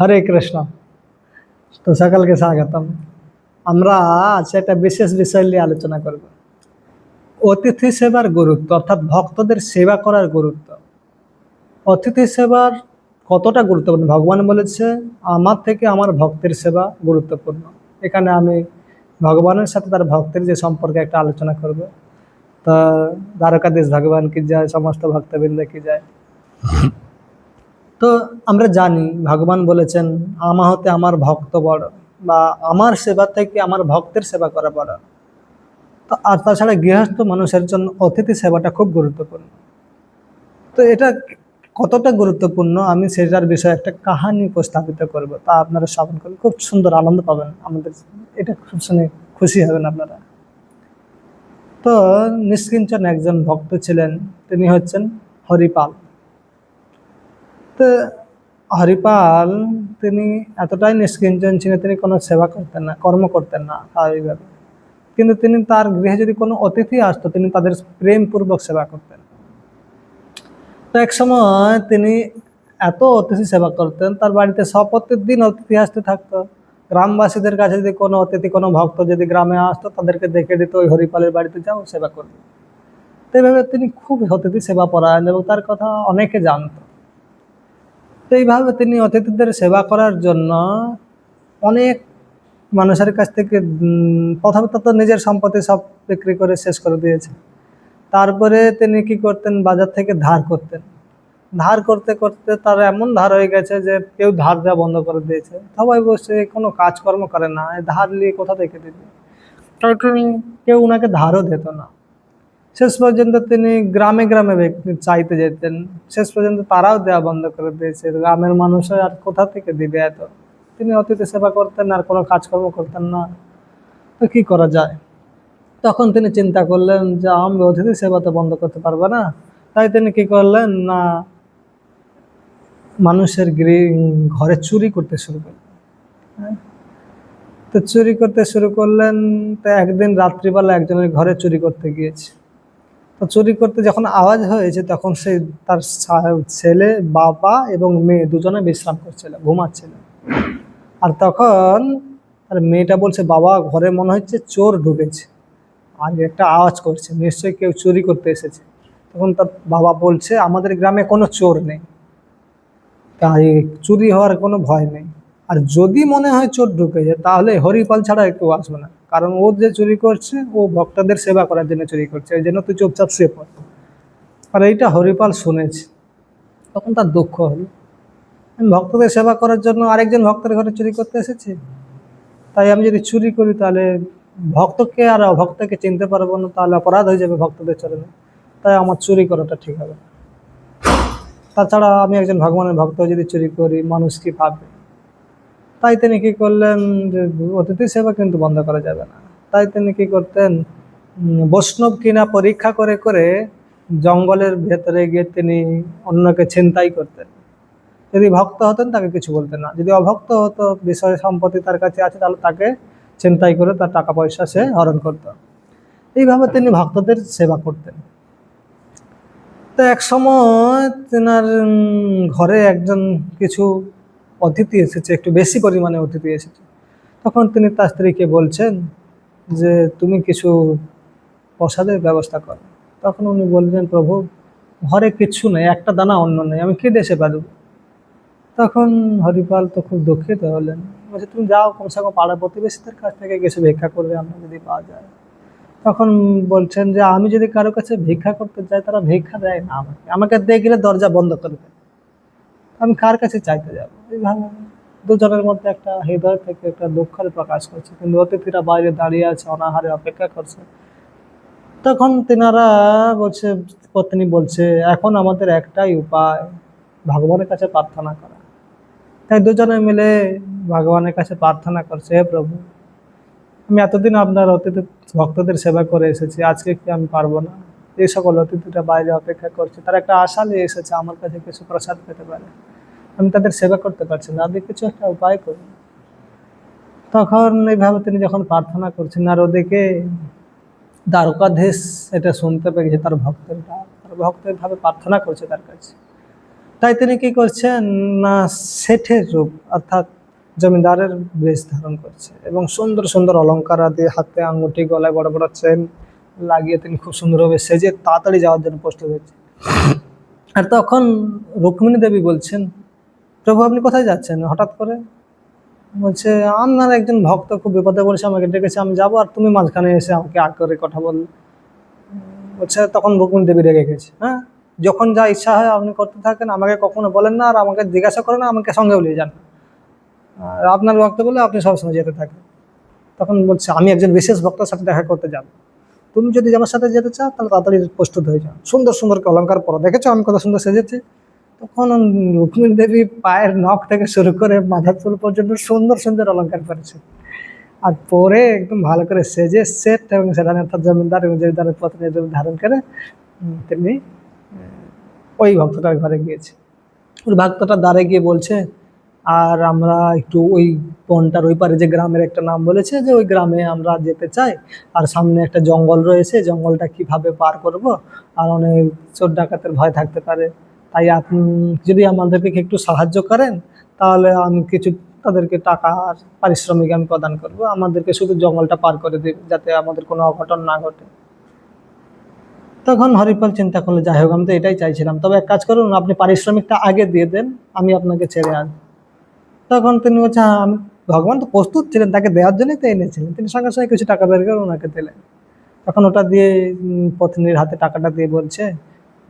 হরে কৃষ্ণ। তো সকলকে স্বাগতম। আমরা আজ একটা বিশেষ বিষয় নিয়ে আলোচনা করব। অতিথি সেবার গুরুত্ব, অর্থাৎ ভক্তদের সেবা করার গুরুত্ব। অতিথি সেবার কতটা গুরুত্বপূর্ণ? ভগবান বলেছে, আমার থেকে আমার ভক্তের সেবা গুরুত্বপূর্ণ। এখানে আমি ভগবানের সাথে তার ভক্তের যে সম্পর্কে একটা আলোচনা করব। তা দ্বারকাধীশ ভগবান কি যায়, সমস্ত ভক্তবৃন্দ কি যায়? তো আমরা জানি, ভগবান বলেছেন আমা হতে আমার ভক্ত বড় বা আমার সেবা থেকে আমার ভক্তের সেবা করা বড়। তো আর তাছাড়া গৃহস্থ মানুষের জন্য অতিথি সেবাটা খুব গুরুত্বপূর্ণ। তো এটা কতটা গুরুত্বপূর্ণ? আমি সেটার বিষয়ে একটা কাহানি উপস্থাপিত করব। তা আপনারা শ্রবণ করলে খুব সুন্দর আনন্দ পাবেন আমাদের। এটা খুব শুনে খুশি হবেন আপনারা। তো নিষ্কিঞ্চন একজন ভক্ত ছিলেন, তিনি হচ্ছেন হরিপাল। তো হরিপাল তিনি এতটাই নিষ্কিঞ্চন ছিলেন, তিনি কোনো সেবা করতেন না, কর্ম করতেন না স্বাভাবিকভাবে। কিন্তু তিনি তার গৃহে যদি কোনো অতিথি আসতো, তিনি তাদের প্রেমপূর্বক সেবা করতেন। তো এক সময় তিনি এত অতিথি সেবা করতেন, তার বাড়িতে সব প্রত্যেক দিন অতিথি আসতে থাকতো। গ্রামবাসীদের কাছে যদি কোনো অতিথি, কোনো ভক্ত যদি গ্রামে আসতো, তাদেরকে দেখে দিত, ওই হরিপালের বাড়িতে যাও, সেবা করবে। তো এইভাবে তিনি খুব অতিথি সেবা পরায়ণ এবং তার কথা অনেকে জানতো। তো এইভাবে তিনি অতিথিদের সেবা করার জন্য অনেক মানুষের কাছ থেকে প্রথমে তো নিজের সম্পত্তি সব বিক্রি করে শেষ করে দিয়েছে। তারপরে তিনি কি করতেন? বাজার থেকে ধার করতেন। ধার করতে করতে তার এমন ধার হয়ে গেছে যে কেউ ধার দেওয়া বন্ধ করে দিয়েছে। সবাই বসে কোনো কাজকর্ম করে না ধার নিয়ে কোথা থেকে তিনি কেউ ওনাকে ধারও দিত না। শেষ পর্যন্ত তিনি গ্রামে গ্রামে চাইতে যেতেন। শেষ পর্যন্ত তারাও দেওয়া বন্ধ করে দিয়েছে। গ্রামের মানুষ আর কোথা থেকে দিবে এত? তিনি অতিথি সেবা করতেন আর কোনো কাজকর্ম করতেন না। তো কি করা যায়? তখন তিনি চিন্তা করলেন যে, আমি অতিথি সেবা তো বন্ধ করতে পারব না। তাই তিনি কি করলেন? না, মানুষের ঘরে চুরি করতে শুরু করলেন। হ্যাঁ? তো চুরি করতে শুরু করলেন। তো একদিন রাত্রিবেলা একজনের ঘরে চুরি করতে গিয়েছে। চুরি করতে যখন আওয়াজ হয়েছে তখন সে তার ছেলে, বাবা এবং মেয়ে দুজনে বিশ্রাম করছিল, ঘুমাচ্ছিল। আর তখন আর মেয়েটা বলছে, বাবা, ঘরে মনে হচ্ছে চোর ঢুকেছে আর একটা আওয়াজ করছে, নিশ্চয়ই কেউ চুরি করতে এসেছে। তখন তার বাবা বলছে, আমাদের গ্রামে কোনো চোর নেই। তাই চুরি হওয়ার কোনো ভয় নেই। আর যদি মনে হয় চোর ঢুকেছে তাহলে হরিপাল ছাড়া কেউ আসবে না। কারণ ও যে চুরি করছে, ও ভক্তদের সেবা করার জন্য চুরি করছে। এই জন্য তুই চুপচাপ শুয়ে পড়। আর এইটা হরিপাল শুনেছে। তখন তার দুঃখ হলো। আমি ভক্তদের সেবা করার জন্য আরেকজন ভক্তের ঘরে চুরি করতে এসেছি। তাই আমি যদি চুরি করি, তাহলে ভক্তকে আর অভক্তকে চিনতে পারব না, তাহলে অপরাধ হয়ে যাবে ভক্তদের চরণে। তাই আমার চুরি করাটা ঠিক হবে তাছাড়া আমি একজন ভগবানের ভক্ত, যদি চুরি করি, মানুষ কি ভাববে? তাই তিনি কি করলেন যে অতিথি সেবা কিন্তু বন্ধ করা যাবে না। তাই তিনি কি করতেন? বৈষ্ণব কিনা পরীক্ষা করে করে জঙ্গলের ভেতরে গিয়ে তিনি অন্যকে ছিনতাই করতেন। যদি ভক্ত হতেন তাকে কিছু বলতেন না। যদি অভক্ত হতো, বিষয় সম্পত্তি তার কাছে আছে, তাহলে তাকে ছিনতাই করে তার টাকা পয়সা সে হরণ করত। এইভাবে তিনি ভক্তদের সেবা করতেন। তো এক সময় তেনার ঘরে একজন কিছু অতিথি এসেছে, একটু বেশি পরিমাণে অতিথি এসেছে। তখন তিনি তার স্ত্রীকে বলছেন যে, তুমি কিছু প্রসাদের ব্যবস্থা করো। তখন উনি বললেন, প্রভু, ঘরে কিচ্ছু নেই, একটা দানা অন্য নেই, আমি কি দেশে পারব তখন হরিপাল তো খুব দুঃখিত হলেন। বলছে, তুমি যাও, কমসে কম পাড়া প্রতিবেশীদের কাছ থেকে কিছু ভিক্ষা করবে, আমরা যদি পাওয়া যায়। তখন বলছেন যে, আমি যদি কারও কাছে ভিক্ষা করতে যাই, তারা ভিক্ষা দেয় না আমাকে। আমাকে দেখলে দরজা বন্ধ করে দেয়। আমি কার কাছে চাইতে যাব? এইভাবে দুজনের মধ্যে একটা হৃদয় থেকে একটা দুঃখের প্রকাশ করছে। কিন্তু অতিথিরা বাইরে দাঁড়িয়ে আছে, অনাহারে অপেক্ষা করছে। তখন তেনারা বলছে, পত্নী বলছে, এখন আমাদের একটাই উপায়, ভগবানের কাছে প্রার্থনা করা। তাই দুজনে মিলে ভগবানের কাছে প্রার্থনা করছে, হে প্রভু, আমি এতদিন আপনার অতিথি, ভক্তদের সেবা করে এসেছি, আজকে কি আমি পারব না? এই সকল অতিথিরা বাইরে অপেক্ষা করছে। তারা একটা আশা নিয়ে এসেছে, আমার কাছে কিছু প্রসাদ পেতে পারে। আমি তাদের সেবা করতে পারছি না। আপনি কিছু একটা উপায় করুন তখন এইভাবে তিনি যখন প্রার্থনা করছেন, আর ওদিকে দ্বারকাধীশ এটা শুনতে পেয়েছে তার ভক্তের। তার ভক্ত এইভাবে প্রার্থনা করছে তার কাছে। তাই তিনি কি করছেন? না শেঠের রূপ, অর্থাৎ জমিদারের বেশ ধারণ করছে এবং সুন্দর সুন্দর অলংকার আদি, হাতে আঙুঠি, গলায় বড় বড় চেন লাগিয়ে তিনি খুব সুন্দরভাবে সেজে তাড়াতাড়ি যাওয়ার জন্য প্রস্তুত হচ্ছে আর তখন রুক্মিণী দেবী বলছেন প্রভু, আপনি কোথায় যাচ্ছেন? হঠাৎ করে? বলছে আপনার একজন ভক্ত খুব বিপদে পড়েছে, আমাকে ডেকেছে, আমি যাব আর তুমি মাঝখানে এসে আমাকে আগ করে কথা বললে বলছে, তখন রুক্মিণী দেবী রেগে গেছে। হ্যাঁ? যখন যা ইচ্ছা হয় আপনি করতে থাকেন, আমাকে কখনো বলেন না, আর আমাকে জিজ্ঞাসা করেন না আমাকে সঙ্গেও নিয়ে যান। আর আপনার ভক্ত বলে আপনি সবসময় যেতে থাকেন। তখন বলছে, আমি একজন বিশেষ ভক্তের সাথে দেখা করতে যাব। তুমি যদি আমার সাথে যেতে চাও, তাহলে তাড়াতাড়ি প্রস্তুত হয়ে যাও। সুন্দর সুন্দর অলঙ্কার পরো দেখেছ আমি কত সুন্দর সেজেছি? তখন রুক্মিণী দেবী পায়ের নখ থেকে শুরু করে মাথার চুল পর্যন্ত সুন্দর সুন্দর অলঙ্কার করেছে। আর পরে একদম ভালো করে সেজে সেট এবং সেখানে অর্থাৎ জমিদার এবং জমিদারের পত্নী ধারণ করে উম, তিনি ওই ভক্তটার ঘরে গিয়েছে। ওই ভক্তটা দ্বারে গিয়ে বলছে আর আমরা একটু ওই বনটার ওই পারে যে গ্রামের একটা নাম বলেছে যে ওই গ্রামে আমরা যেতে চাই। আর সামনে একটা জঙ্গল রয়েছে জঙ্গলটা কীভাবে পার করব? আর অনেক চোর ডাকাতের ভয় থাকতে পারে। তাই আপনি যদি আমাদেরকে একটু সাহায্য করেন তাহলে আমি কিছু তাদেরকে টাকা আর পারিশ্রমিক আমি প্রদান করব। আমাদেরকে শুধু জঙ্গলটা পার করে দেবে যাতে আমাদের কোনো অঘটন না ঘটে। তখন হরিপাল চিন্তা করল যাই হোক আমি তো এটাই চাইছিলাম। তবে এক কাজ করুন আপনি পারিশ্রমিকটা আগে দিয়ে দেন আমি আপনাকে ছেড়ে আসব তখন তিনি বলছে "হ্যাঁ, আমি ভগবান তো প্রস্তুত ছিলেন তাকে দেওয়ার জন্যই তো এনেছিলেন। তিনি সঙ্গে সঙ্গে কিছু টাকা বের করে ওনাকে দিলেন। তখন ওটা দিয়ে পত্নীর হাতে টাকাটা দিয়ে বলছে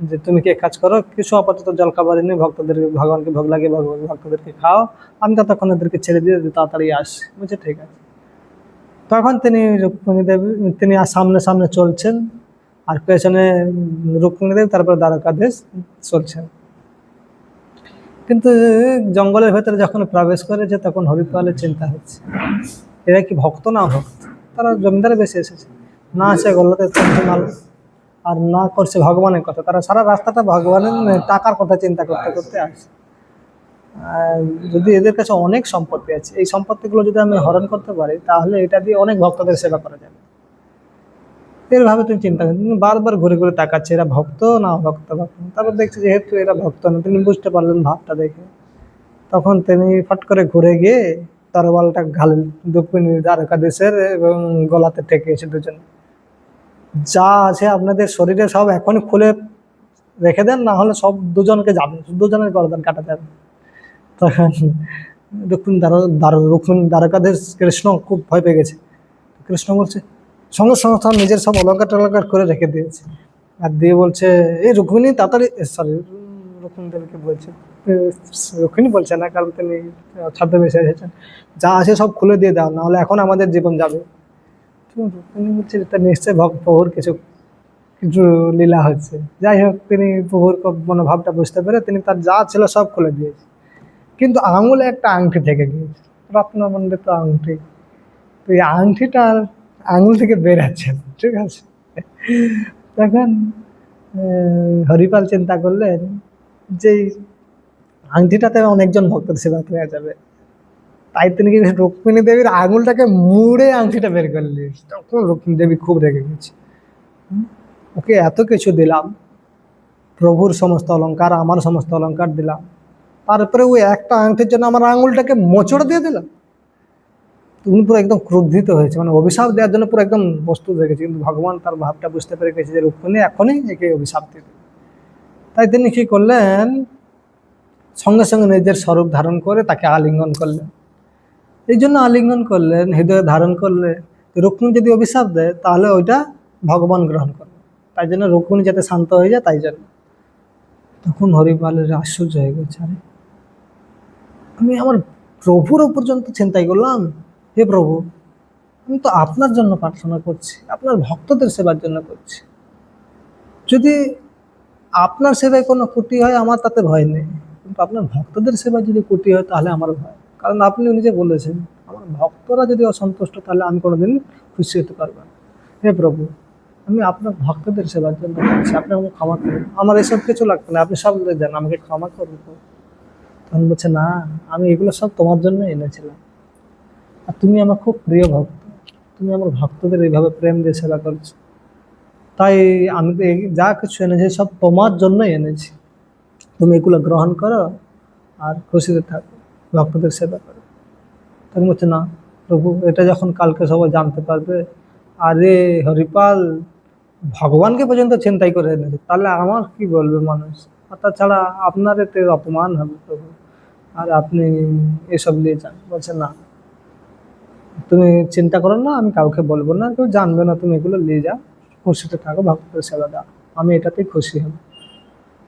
যে তুমি কি কাজ করো কিছু আপাতত জলখাবার এনে ভক্তদের ভগবানকে ভোগ লাগিয়ে ভক্তদেরকে খাও। আমি ততক্ষণ ওদেরকে ছেড়ে দিয়ে তাড়াতাড়ি আসি। বলছে ঠিক আছে। তখন তিনি রুক্মিণী দেবী তিনি সামনে সামনে চলছেন। আর পেছনে উম, রুক্মিণী দেবী তারপর দ্বারকাধীশ চলছেন। কিন্তু জঙ্গলের ভেতরে যখন প্রবেশ করেছে তখন হরিপালের চিন্তা হচ্ছে এরা কি ভক্ত না ভক্ত তারা জমিদারে বেশি এসেছে। না আছে গল্লাতে মাল আর না করছে ভগবানের কথা, তারা সারা রাস্তাটা ভগবানের টাকার কথা চিন্তা করতে করতে আর যদি এদের কাছে অনেক সম্পত্তি আছে, এই সম্পত্তিগুলো যদি আমি হরণ করতে পারি, তাহলে এটা দিয়ে অনেক ভক্তদের সেবা করা যাবে। এরভাবে তুমি চিন্তা করেন তিনি বারবার ঘুরে ঘুরে তাকাচ্ছে, এরা ভক্ত না ভক্ত ভক্ত তারপর দেখছি যেহেতু এরা ভক্ত না, তিনি বুঝতে পারলেন ভাবটা দেখে। তখন তিনি ফট করে ঘুরে গিয়ে তরবালটা ঘালেন দক্ষিণ দ্বারকা দেশের এবং গলাতে ঠেকিয়েছে দুজন যা আছে আপনাদের শরীরে সব এখনই খুলে রেখে দেন, না হলে সব দুজনকে যাবে দুজনের গরদান কাটা যাবে তখন দক্ষিণ দ্বার দ্বার দক্ষিণ দ্বারকাধীশ কৃষ্ণ খুব ভয় পেয়ে গেছে। কৃষ্ণ বলছে, সঙ্গে সঙ্গে তার নিজের সব অলঙ্কার টলঙ্কার করে রেখে দিয়েছে। আর দিয়ে বলছে, এই রুক্মিণী তাড়াতাড়ি সরি রুক্মিণী দেবীকে বলছে রুক্মিণী বলছে না কারণ তিনি ছদ্মবেশে এসেছেন। যা আছে সব খুলে দিয়ে দাও নাহলে এখন আমাদের জীবন যাবে। তো রুক্মিণী বলছে এটা নিশ্চয়ই ভক্ত প্রভুর কিছু কিছু লীলা হচ্ছে। যাই হোক, তিনি প্রভুর মনোভাবটা বুঝতে পেরে তিনি তার যা ছিল সব খুলে দিয়েছে। কিন্তু আঙুলে একটা আংটি থেকে গিয়েছে। রত্নমণ্ডিত আংটি। তো এই আংটিটার আঙুল থেকে বেরাচ্ছে ঠিক আছে? তখন হরিপাল চিন্তা করলেন যে, আংটিটাতে অনেকজন ভক্তের সেবা করা যাবে। তাই তিনি কি রুক্মিণী দেবীর আঙুলটাকে মুড়ে আংটিটা বের করলেন তখন রুক্মিণী দেবী খুব রেগে গেছে। ওকে এত কিছু দিলাম, প্রভুর সমস্ত অলংকার, আমার সমস্ত অলঙ্কার দিলাম। তারপরে ওই একটা আংটির জন্য আমার আঙুলটাকে মোচড় দিয়ে দিলাম। তুমি পুরো একদম ক্রুদ্ধিত হয়েছে মানে অভিশাপ দেওয়ার জন্য পুরো একদম প্রস্তুত হয়ে গেছে। কিন্তু ভগবান তার ভাবটা বুঝতে পেরে গেছে যে রুক্মিণী এখনই একে অভিশাপ দিয়ে তাই তিনি কি করলেন? সঙ্গে সঙ্গে নিজের স্বরূপ ধারণ করে তাকে আলিঙ্গন করলেন। এই জন্য আলিঙ্গন করলেন হৃদয়ে ধারণ করলে রুক্মিণী যদি অভিশাপ দেয়, তাহলে ওইটা ভগবান গ্রহণ করবে। তাই জন্য রুক্মিণী যাতে শান্ত হয়ে যায়, তাই জন্য। তখন হরিপালের আশ্চর্য হয়ে গেছে, আরে, আমি আমার প্রভুর পর্যন্ত চিন্তাই করলাম, হে প্রভু, আমি তো আপনার জন্য প্রার্থনা করছি, আপনার ভক্তদের সেবার জন্য করছি। যদি আপনার সেবায় কোনো ক্ষতি হয়, আমার তাতে ভয় নেই। কিন্তু আপনার ভক্তদের সেবায় যদি ক্ষতি হয়, তাহলে আমার ভয়। কারণ আপনি নিজে বলেছেন, আমার ভক্তরা যদি অসন্তুষ্ট, তাহলে আমি কোনোদিন খুশি হতে পারব না। হে প্রভু, আমি আপনার ভক্তদের সেবার জন্য করছি আপনি আমাকে ক্ষমা করুন। আমার এসব কিছু লাগবে না, আপনি সব দেন আমাকে ক্ষমা করুন। তখন বলছে, না, আমি এগুলো সব তোমার জন্য এনেছিলাম। আর তুমি আমার খুব প্রিয় ভক্ত। তুমি আমার ভক্তদের এইভাবে প্রেম দিয়ে সেবা করছ। তাই আমি তো যা কিছু এনেছি, সব তোমার জন্যই এনেছি। তুমি এগুলো গ্রহণ করো আর খুশিতে থাকো। ভক্তদের সেবা করো তখন বলছে না, প্রভু, এটা যখন কালকে সবাই জানতে পারবে, আরে হরিপাল, ভগবানকে পর্যন্ত চিন্তাই করে এনেছে, তাহলে আমার কি বলবে মানুষ? আর তাছাড়া আপনার এতে অপমান হবে প্রভু। আর আপনি এসব নিয়ে যান। বলছে, না, তুমি চিন্তা করো না, আমি কাউকে বলব না, কেউ জানবে না, তুমি এগুলো নিয়ে যাও, খুশিতে থাকো ভক্তের সেবা দাও আমি এটাতেই খুশি হব।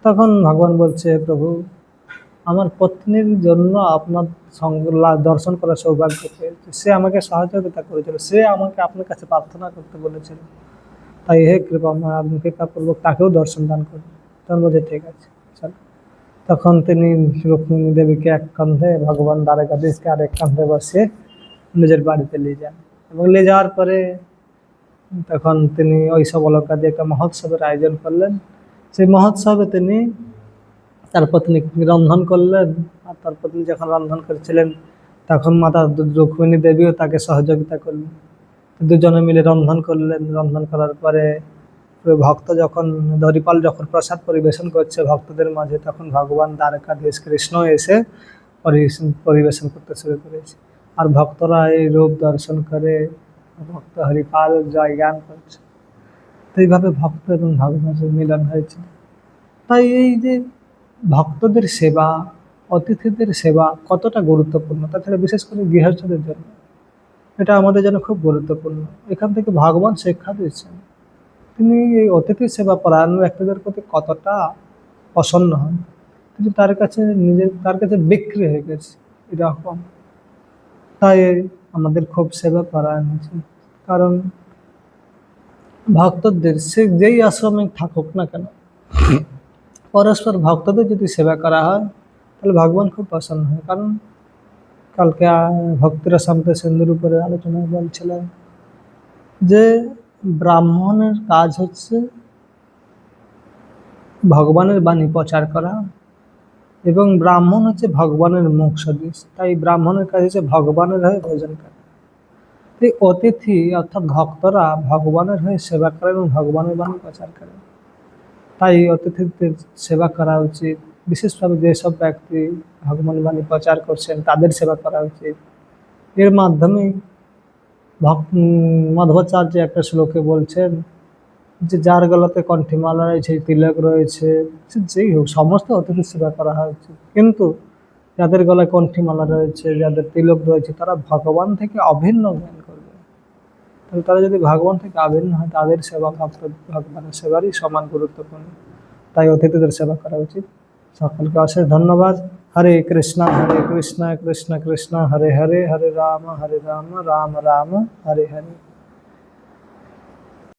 তখন ভগবান বলছে, প্রভু আমার পত্নীর জন্য আপনার দর্শন করার সৌভাগ্য পেয়েছে। সে আমাকে সহযোগিতা করেছিল। সে আমাকে আপনার কাছে প্রার্থনা করতে বলেছিল। তাই হে কৃপা আপনি কৃপাপূর্বক তাকেও দর্শন দান করুন তখন বলছে ঠিক আছে, চলো। তখন তিনি রুক্মিণী দেবীকে এক কান্ধে, ভগবান দ্বারকাধীশকে আরেক কান্ধে বসে নিজের বাড়িতে নিয়ে যান। এবং নিয়ে যাওয়ার পরে তখন তিনি ওই সব অলঙ্কার দিয়ে একটা মহোৎসবের আয়োজন করলেন। সেই মহোৎসবে তিনি তার পত্নী রন্ধন করলেন, আর তার পত্নী যখন রন্ধন করেছিলেন, তখন মাতা রুক্মিণী দেবীও তাকে সহযোগিতা করলেন। দুজনে মিলে রন্ধন করলেন। রন্ধন করার পরে ভক্ত যখন দরিপাল যখন প্রসাদ পরিবেশন করছে ভক্তদের মাঝে, তখন ভগবান দ্বারকাধীশ কৃষ্ণ এসে পরিবেশন করতে শুরু করেছে। আর ভক্তরা এই রূপ দর্শন করে ভক্ত হরিপাল জয় জ্ঞান করছে। তো এইভাবে ভক্ত এবং ভগবানের মিলন হয়েছিল। তাই এই যে ভক্তদের সেবা, অতিথিদের সেবা কতটা গুরুত্বপূর্ণ? তাছাড়া বিশেষ করে গৃহস্থদের জন্য। এটা আমাদের জন্য খুব গুরুত্বপূর্ণ। এখান থেকে ভগবান শিক্ষা দিচ্ছেন তিনি এই অতিথি সেবা পরায়ণ ব্যক্তিদের প্রতি কতটা প্রসন্ন হন। তিনি তার কাছে নিজের, তার কাছে বিক্রি হয়ে গেছে এরকম। তাই আমাদের খুব সেবা পরায়ণ হয়েছে কারণ ভক্তদের সে যেই আশ্রমে থাকুক না কেন পরস্পর ভক্তদের যদি সেবা করা হয়, তাহলে ভগবান খুব প্রসন্ন হয়। কারণ কালকে ভক্তিরা সামতে সিন্ধুর উপরে আলোচনা বলছিলেন যে ব্রাহ্মণের কাজ হচ্ছে ভগবানের বাণী প্রচার করা এবং ব্রাহ্মণ হচ্ছে ভগবানের মুখ সদৃশ তাই ব্রাহ্মণের কাজ হচ্ছে ভগবানের হয়ে ভোজন করা। এই অতিথি অর্থাৎ ভক্তরা ভগবানের হয়ে সেবা করে এবং ভগবানের বাণী প্রচার করে। তাই অতিথিদের সেবা করা উচিত। বিশেষভাবে যেসব ব্যক্তি ভগবান বাণী প্রচার করছেন, তাদের সেবা করা উচিত। এর মাধ্যমে ভক্ত মাধবাচার্য একটা শ্লোকে বলছেন যে, যার গলাতে কণ্ঠিমালা রয়েছে, তিলক রয়েছে যেই হোক, সমস্ত অতিথি সেবা করা হয় উচিত। কিন্তু যাদের গলায় কণ্ঠিমালা রয়েছে, যাদের তিলক রয়েছে, তারা ভগবান থেকে অভিন্ন জ্ঞান তাহলে তারা যদি ভগবান থেকে আবির্ণ হয়, তাদের সেবা ভগবানের সেবারই সমান গুরুত্বপূর্ণ। তাই অতিথিদের সেবা করা উচিত। সকলকে অশেষ ধন্যবাদ। হরে কৃষ্ণ হরে কৃষ্ণ কৃষ্ণ কৃষ্ণ, হরে হরে হরে রাম হরে রাম রাম রাম, হরে হরে।